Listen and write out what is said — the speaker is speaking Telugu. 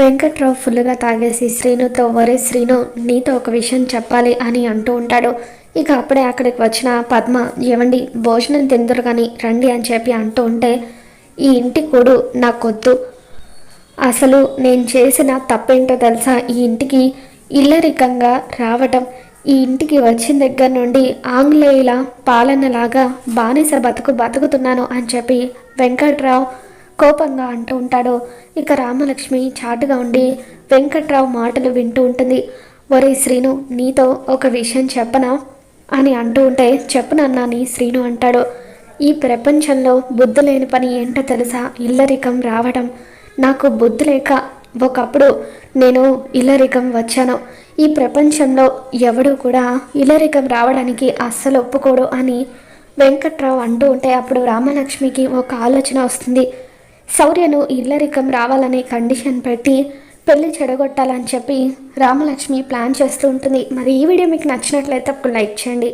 వెంకట్రావు ఫుల్గా తాగేసి శ్రీనుతో ఒరే శ్రీను నీతో ఒక విషయం చెప్పాలి అని అంటూ ఉంటాడు. ఇక అప్పుడే అక్కడికి వచ్చిన పద్మ ఏమండి భోజనం తిందరు కానీ రండి అని చెప్పి అంటూ ఉంటే ఈ ఇంటి కూడు నాకొద్దు. అసలు నేను చేసిన తప్పేంటో తెలుసా? ఈ ఇంటికి ఇల్లరికంగా రావటం. ఈ ఇంటికి వచ్చిన దగ్గర నుండి ఆంగ్లేయుల పాలనలాగా బానిస బతుకు బతుకుతున్నాను అని చెప్పి వెంకట్రావు కోపంగా అంటూ ఉంటాడు. ఇక రామలక్ష్మి చాటుగా ఉండి వెంకట్రావు మాటలు వింటూ ఉంటుంది. ఒరే శ్రీను నీతో ఒక విషయం చెప్పనా? అని అంటూ ఉంటే చెప్పునన్నాని శ్రీను? అంటాడు. ఈ ప్రపంచంలో బుద్ధి లేని పని ఏంటో తెలుసా? ఇల్లరికం రావడం. నాకు బుద్ధి లేక ఒకప్పుడు నేను ఇల్లరికం వచ్చాను. ఈ ప్రపంచంలో ఎవడు కూడా ఇల్లరికం రావడానికి అస్సలు ఒప్పుకోడు అని వెంకట్రావు అంటూ ఉంటే అప్పుడు రామలక్ష్మికి ఒక ఆలోచన వస్తుంది. శౌర్యను ఇల్లరికం రావాలనే కండిషన్ పెట్టి పెళ్ళి చెడగొట్టాలని చెప్పి రామలక్ష్మి ప్లాన్ చేస్తూ ఉంటుంది. మరి ఈ వీడియో మీకు నచ్చినట్లయితే ఒక లైక్ చేయండి.